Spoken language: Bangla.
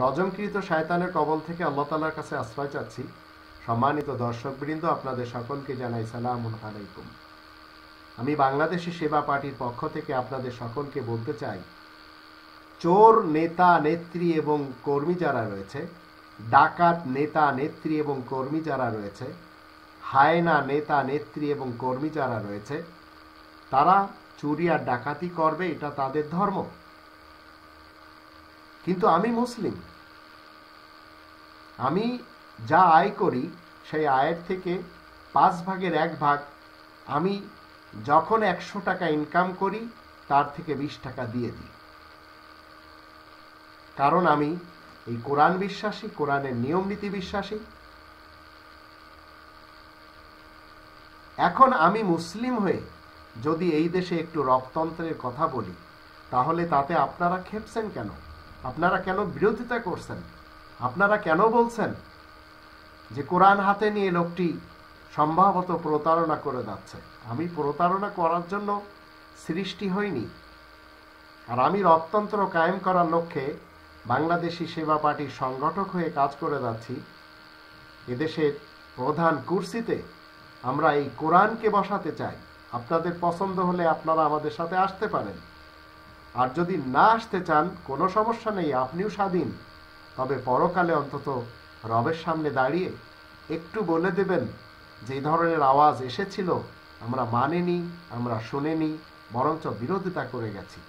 রজমকৃত শায়তানের কবল থেকে আল্লাহ তালার কাছে আশ্রয় চাচ্ছি। সম্মানিত দর্শকবৃন্দ, আপনাদের সকলকে জানাই সালাম আলাইকুম। আমি বাংলাদেশি সেবা পার্টির পক্ষ থেকে আপনাদের সকলকে বলতে চাই, চোর নেতা নেত্রী এবং কর্মী যারা রয়েছে, ডাকাত নেতা নেত্রী এবং কর্মী যারা রয়েছে, হায়না নেতা নেত্রী এবং কর্মী যারা রয়েছে, তারা চুরি আর ডাকাতি করবে, এটা তাদের ধর্ম। কিন্তু আমি মুসলিম। আমি যা আয় করি, সেই আয়ের থেকে পাঁচ ভাগের এক ভাগ আমি যখন একশো টাকা ইনকাম করি, তার থেকে বিশ টাকা দিয়ে দিই। কারণ আমি এই কোরআন বিশ্বাসী, কোরআনের নিয়ম নীতি বিশ্বাসী। এখন আমি মুসলিম হয়ে যদি এই দেশে একটু রক্তন্ত্রের কথা বলি, তাহলে তাতে আপনারা খেপছেন কেন? আপনারা কেন বিরোধিতা করছেন? আপনারা কেন বলছেন যে কোরআন হাতে নিয়ে লোকটি সম্ভবত প্রতারণা করে যাচ্ছে? আমি প্রতারণা করার জন্য সৃষ্টি হইনি। আর আমি রবতন্ত্র কায়েম করার লক্ষ্যে বাংলাদেশি সেবা পার্টির সংগঠক হয়ে কাজ করে যাচ্ছি। এদেশের প্রধান কুর্সিতে আমরা এই কোরআনকে বসাতে চাই। আপনাদের পছন্দ হলে আপনারা আমাদের সাথে আসতে পারেন। আর যদি না আসতে চান, কোনো সমস্যা নেই, আপনিও স্বাধীন। তবে পরকালে অন্তত রবের সামনে দাঁড়িয়ে একটু বলে দেবেন, যে ধরনের আওয়াজ এসেছিল, আমরা মানেনি, আমরা শুনেনি, বরঞ্চ বিরোধিতা করে গেছি।